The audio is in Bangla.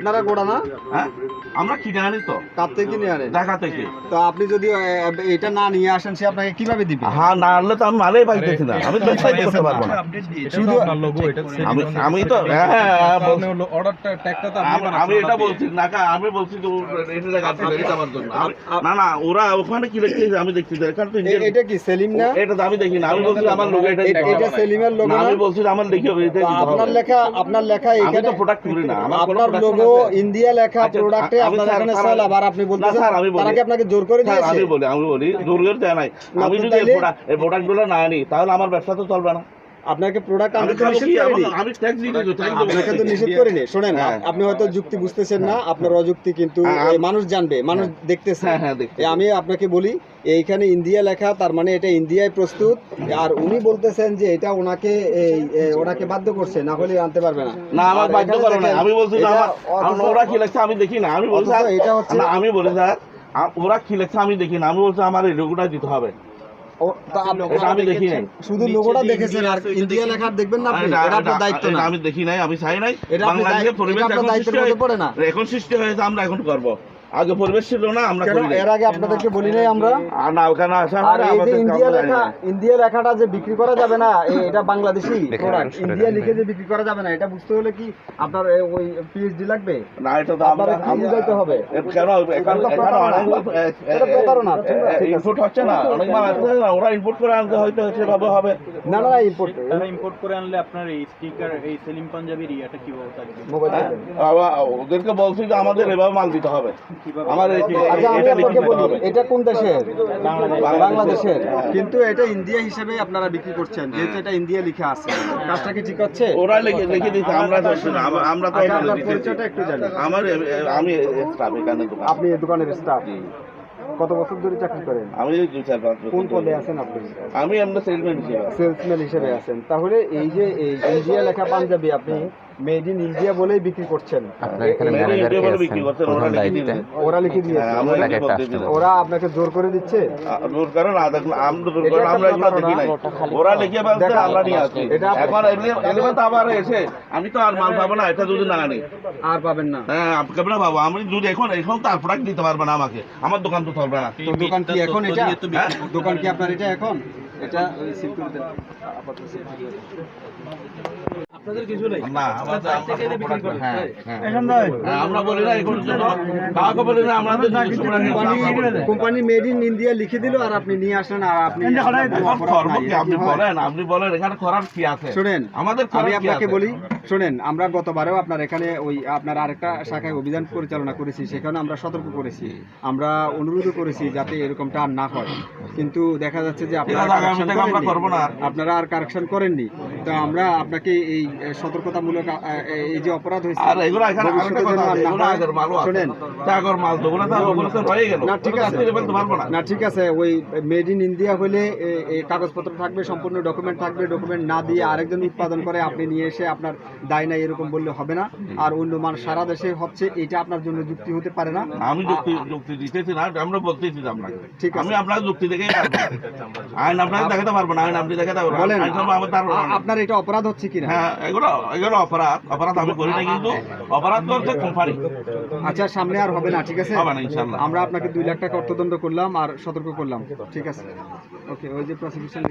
আপনারা গোড়া না? হ্যাঁ? আমরা কিনে আনি তো? কার থেকে কিনে আনেন। ঢাকা থেকে। তো আপনি যদি আহ, এটা না নিয়ে আসেন সে আপনাকে কীভাবে দিবে? হ্যাঁ না আনলে তো আমি মালেই পাইতেছি না। আমি তো সাইড করতে পারব না। শুধু আমি আমি তো হ্যাঁ হ্যাঁ, হ্যাঁ, বলছি। অর্ডারটা ট্যাগটা তো আমি- আমি এটা বলছি না কা- আমি বলছি যে ও- এটা দেখা এটা আমার জন্য। আমি- না না ওরা ওখানে কি লিখছে আমি দেখছি তো, এখানে তো এ- Indian- এটা কি সেলিম না? এটা তো আমি দেখি না। আমি বলছি আমার লোক এটা এ- এটা সেলিমের লোগো না, না? আমি বলছি যে আমার লিখে এটা দিতে হবে। আপনার লেখা আপনার লেখা আমি এখানে তো প্রোডাক্ট করি না। আমার কোনো আপনার লোগো? ইন্ডিয়া লেখা আচ্ছা, প্রোডাক্টে আমি আপনার এখানে সেল আবার আপনি বলতেছেন স্যার, আমি বলি। তারা কি আপনাকে জোর করে দিয়েছে? আমি বলি আমি বলি জোর করে দেয় নাই। আমি যদি এই product- এই প্রোডাক্টগুলো না আনি তাহলে আমার ব্যবসা তো চলবে না। আপনাকে প্রোডাক্ট আমি তো নিষেধ কি? করিনি। আমি- আমি ট্যাক্স দিতে তো আপনাকে তো নিষেধ করিনি। শোনেন হ্যাঁ। আপনি হয়তো যুক্তি বুঝতেছেন না আপনার অযুক্তি কিন্তু হ্যাঁ, মানুষ জানবে মানুষ দেখতেছে। হ্যাঁ হ্যাঁ আমি আপনাকে বলি এইখানে ইন্ডিয়া লেখা তার মানে এটা ইন্ডিয়ায় প্রস্তুত। আর উনি বলতেছেন যে এটা ওনাকে এই ওনাকে বাধ্য করছে না হলে আনতে পারবে না। না আমার বাধ্য করে না আমি বলছি আমার ওরা কি লেখছে আমি দেখি না। আমি বলছি এটা হচ্ছে- আমি বলি স্যার ওরা কি লেখছে আমি দেখি না। আমি বলছি আমার এই দিতে হবে। আমি দেখি নাই। শুধু লোগোটা দেখেছেন আর ইন্ডিয়া লেখা দেখবেন না এটা- এটা আপনার দায়িত্ব না। আমি দেখি নাই আমি চাই নাই। এটা আপনি বাংলাদেশে দায়িত্ব- পরিবেশ। এখন সৃষ্টি হয়েছে আমরা এখন করব। আগে পরিবেশ ছিল না আমরা করি এর আগে আপনাদেরকে বলি নাই আমরা? আর না ওখানে আসা আর এই যে আমাদের ইন্ডিয়া লেখা ইন্ডিয়া লেখাটা যে বিক্রি করা যাবে না এটা বাংলাদেশি প্রোডাক্ট ইন্ডিয়া লিখে যে বিক্রি করা যাবে না এটা বুঝতে হলে কি আপনার ওই পিএইচডি লাগবে? না এটা তো আমরা কি বুঝাইতে হবে? কেন এখানে এখানে অনেক এটা প্রতারণা, ঠিক আছে, ইনপুট হচ্ছে না অনেক মাল আসছে না ওরা ইনপুট করে আনতে হয়তো সেভাবে হবে। না না ইম্পোর্ট তারা ইম্পোর্ট করে আনলে আপনার এই স্টিকার এই সেলিম পাঞ্জাবির ইয়াটা কীভাবে থাকবে? হ্যাঁ? ওদেরকে বলছি যে আমাদের এভাবে মাল দিতে হবে। আমার এই- আচ্ছা আমি এটা আপনাকে বলি এটা কোন দেশের? বাংলাদেশের। কিন্তু এটা ইন্ডিয়া হিসেবে আপনারা বিক্রি করছেন যেহেতু এটা ইন্ডিয়া লিখে আছে। কাজটা কি ঠিক হচ্ছে? ওরা লিখে লিখে দিচ্ছে আমরা তো আমরা- আমরা তো আচ্ছা, এখানে আপনার দিতেছি। পরিচয়টা একটু জানি আমার আমি স্টাফ এখানে আপনি দোকানের স্টাফ কত বছর ধরে চাকরি করেন? আমি দুই চার পাঁচ বছর কোন পদে আছেন আপনি? আমি আমরা সেলসম্যান হিসেবে। সেলসম্যান হিসেবে আছেন। তাহলে এই যে এই ইন্ডিয়া লেখা পাঞ্জাবি আপনি মেড ইন ইন্ডিয়া বলেই বিক্রি করছেন। আপনার এখানে ম্যানেজার কে আছেন বিক্রি করছেন, ওরা লিখে দিয়েছে। ওরা লিখে দিয়েছে। হ্যাঁ। ওরা আপনাকে জোর করে দিচ্ছে? আ- দূর করো না দেখুন আমরা দূর এটা আমরা এগুলো দেখি নাই। ওরা লিখে বলছে দেখা- আমরা নিয়ে আসছি। এখন এলিমেন্ট আবার এসে আমি তো আর মাল পাবো না এটা যদি না আনি। আর পাবেন না। হ্যাঁ আপনি কেমন পাবো? আমি যদি এখন এখন তো আর প্রোডাক্ট দিতে পারবে না আমাকে। আমার দোকান তো চলবে না। তো দোকান কি এখন এটা? দোকান কি আপনার এটা এখন? এটা দেন আপাতত। আপনাদের কিছু নেই। না আমরা আমরা বলি না কাউকে বলি না আমাদের নিজস্ব product নিয়ে আমরা কোম্পানি মেড ইন ইন্ডিয়া লিখে দিল আর আপনি নিয়ে আসলেন আর আপনি এখন করব কি? আপনি বলেন আপনি বলেন এখানে করার কি আছে? শোনেন আমাদের আমি আপনাকে বলি শোনেন আমরা গতবারেও আপনার এখানে ওই আপনার আরেকটা শাখায় অভিযান পরিচালনা করেছি সেখানে আমরা সতর্ক করেছি। আমরা অনুরোধও করেছি যাতে এরকমটা আর না হয়। কিন্তু দেখা যাচ্ছে যে আপনারা। আপনারা আর কারেকশন করেননি। তো আমরা আপনাকে এই সতর্কতামূলক এই যে অপরাধ হয়েছে আর এগুলো এখানে আরেকটা কথা আছে, না এগুলো আগের মালও আছে। আগের মাল তো ওগুলো তো ওগুলো তো রয়ে গেল না ঠিক আছে বলতে পারব না না ঠিক আছে ওই মেড ইন ইন্ডিয়া হলে কাগজপত্র থাকবে সম্পূর্ণ ডকুমেন্ট থাকবে ডকুমেন্ট না দিয়ে আরেকজন উৎপাদন করে আপনি নিয়ে এসে আপনার দায় নাই এরকম বললে হবে না আর অন্য মান সারা দেশে হচ্ছে এটা আপনার জন্য যুক্তি হতে পারে না আমি যুক্তি যুক্তি দিতেছি না আমরা বলতেছি আপনাকে ঠিক আছে। আমি আপনার যুক্তি দেখেই পারব না। আইন আপনাকে দেখাতে পারব না আইন আপনি দেখাতে পারব না। বলেন আইন সব আমার তার আ- আপনার এটা অপরাধ হচ্ছে কিনা হ্যাঁ এগুলো এগুলো অপরাধ। অপরাধ আমি করি না কিন্তু অপরাধ করছে কোম্পানি আচ্ছা সামনে আর হবে না ঠিক আছে? হবে না ইনশাল্লাহ আমরা আপনাকে দুই লাখ টাকা অর্থদণ্ড করলাম আর সতর্ক করলাম। ঠিক আছে? ওকে ওই যে প্রসিকিউশন